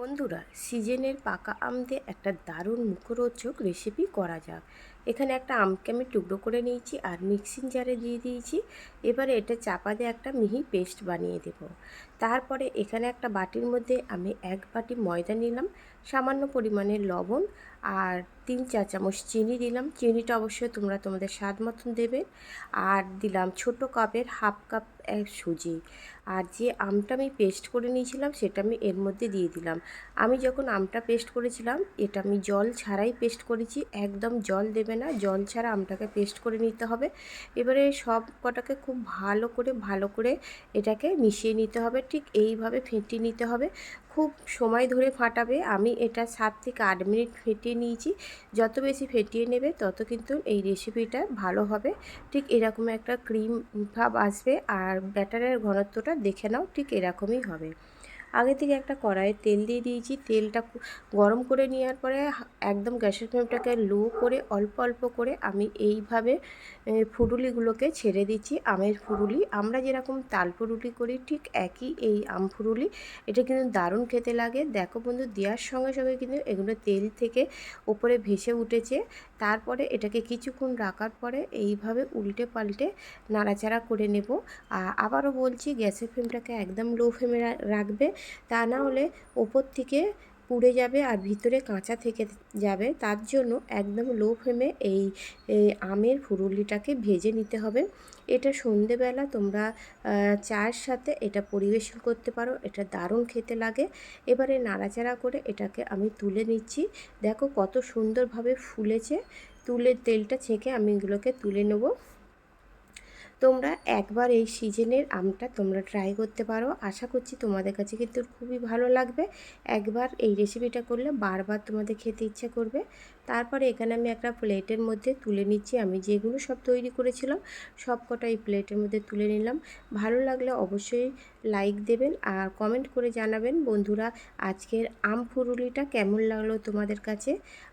বন্ধুরা সিজনের পাকা আম একটা দারুণ মুখরোচক রেসিপি করা যাক। এখানে একটা আমকে আমি টুকরো করে নিয়েছি আর মিক্সিং জারে দিয়ে দিয়েছি। এবারে এটা চাপা দিয়ে একটা মিহি পেস্ট বানিয়ে দেব। তারপরে এখানে একটা বাটির মধ্যে আমি এক বাটি ময়দা নিলাম, সামান্য পরিমাণে লবণ আর তিন চা চামচ চিনি দিলাম। চিনিটা অবশ্যই তোমরা তোমাদের স্বাদ মতন দেবে। আর দিলাম ছোট কাপের হাফ কাপ এক সুজি। আর যে আমটা আমি পেস্ট করে নিয়েছিলাম সেটা আমি এর মধ্যে দিয়ে দিলাম। আমি যখন আমটা পেস্ট করেছিলাম, এটা আমি জল ছাড়াই পেস্ট করেছি। একদম জল দেবে না, জল ছাড়া আমটাকে পেস্ট করে নিতে হবে। এবারে সব কটাকে খুব ভালো করে ভালো করে এটাকে মিশিয়ে নিতে হবে, ঠিক এইভাবে ফেটিয়ে নিতে হবে। খুব সময় ধরে ফাটাবে, আমি এটা সাত থেকে আট মিনিট ফেটিয়ে নিয়েছি। যত বেশি ফেটিয়ে নেবে, তত কিন্তু এই রেসিপিটা ভালো হবে। ঠিক এরকম একটা ক্রিম ভাব আসবে, আর ব্যাটারের ঘনত্বটা দেখে নাও, ঠিক এরকমই হবে। আগে থেকে একটা কড়াইয়ে তেল দিয়ে দিয়েছি। তেলটা গরম করে নেওয়ার পরে একদম গ্যাসের ফ্লেমটাকে লো করে, অল্প অল্প করে আমি এইভাবে ফুরুলিগুলোকে ছেড়ে দিচ্ছি, আমের ফুরুলি। আমরা যেরকম তাল ফুরুলি করি, ঠিক একই এই আম ফুরুলি। এটা কিন্তু দারুণ খেতে লাগে। দেখো বন্ধু, দেওয়ার সঙ্গে সঙ্গে কিন্তু এগুলো তেল থেকে ওপরে ভেসে উঠেছে। তারপরে এটাকে কিছুক্ষণ রাখার পরে এইভাবে উল্টে পাল্টে নাড়াচাড়া করে নেব। আবারও বলছি, গ্যাসের ফ্লেমটাকে একদম লো ফ্লেমে রাখবে। তা না হলে ওপর থেকে পুড়ে যাবে আর ভিতরে কাঁচা থেকে যাবে। তার জন্য একদম লো ফ্লেমে এই আমের ফুরুলিটাকে ভেজে নিতে হবে। এটা সন্ধেবেলা তোমরা চায়ের সাথে এটা পরিবেশন করতে পারো। এটা দারুণ খেতে লাগে। এবারে নাড়াচাড়া করে এটাকে আমি তুলে নিচ্ছি। দেখো কত সুন্দরভাবে ফুলেছে। তুলে তেলটা ছেঁকে আমি এগুলোকে তুলে নেব। তোমরা একবার এই সিজনের আমটা তোমরা ট্রাই করতে পারো। আশা করছি তোমাদের কাছে কিন্তু খুবই ভালো লাগবে। একবার এই রেসিপিটা করলে বারবার তোমাদের খেতে ইচ্ছে করবে। তারপরে এখানে আমি একটা প্লেটের মধ্যে তুলে নিচ্ছি। আমি যেগুলো সব তৈরি করেছিলাম সব কটা এই প্লেটের মধ্যে তুলে নিলাম। ভালো লাগলে অবশ্যই লাইক দেবেন আর কমেন্ট করে জানাবেন, বন্ধুরা, আজকের আম ফুরুলিটা কেমন লাগল তোমাদের কাছে?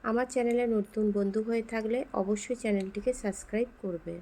আমার চ্যানেলে নতুন বন্ধু হয়ে থাকলে অবশ্যই চ্যানেলটিকে সাবস্ক্রাইব করবেন।